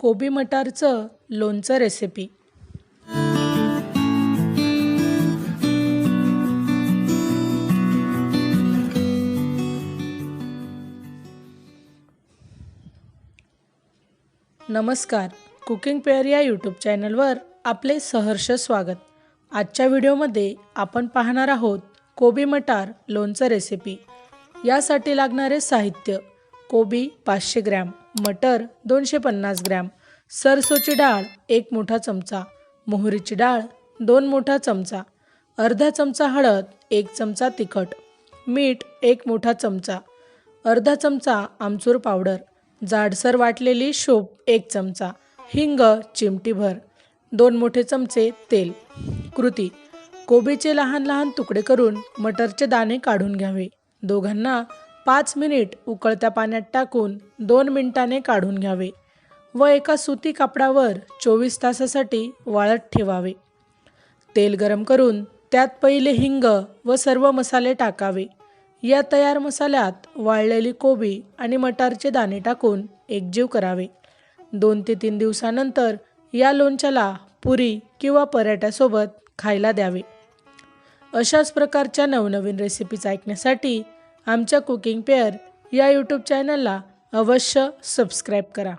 कोबी मटारचं लोणचं रेसिपी नमस्कार. कुकिंग पेअर या यूट्यूब चॅनलवर आपले सहर्ष स्वागत. आजच्या व्हिडिओमध्ये आपण पाहणार आहोत कोबी मटार लोणचं रेसिपी यासाठी लागणारे साहित्य कोबी पाचशे ग्रॅम. मटर दोनशे पन्नास ग्रॅम सरसोची डाळ एक मोठा चमचा मोहरीची डाळ दोन मोठा चमचा अर्धा चमचा हळद एक चमचा तिखट मीठ एक मोठा चमचा अर्धा चमचा आमचूर पावडर जाडसर वाटलेली शोप एक चमचा हिंग चिमटीभर दोन मोठे चमचे तेल कृती कोबीचे लहान लहान तुकडे करून मटरचे दाणे काढून घ्यावे. दोघांना पाच मिनिट उकळत्या पाण्यात टाकून दोन मिनिटाने काढून घ्यावे व एका सुती कापडावर चोवीस तासासाठी वाळत ठेवावे. तेल गरम करून त्यात पहिले हिंग व सर्व मसाले टाकावे. या तयार मसाल्यात वाळलेली कोबी आणि मटारचे दाणे टाकून एकजीव करावे. दोन ते तीन दिवसानंतर या लोणच्याला पुरी किंवा पराठ्यासोबत खायला द्यावे. अशाच प्रकारच्या नवनवीन रेसिपीज ऐकण्यासाठी आमच्या कुकिंग पेअर या यूट्यूब चॅनलला अवश्य सबस्क्राईब करा.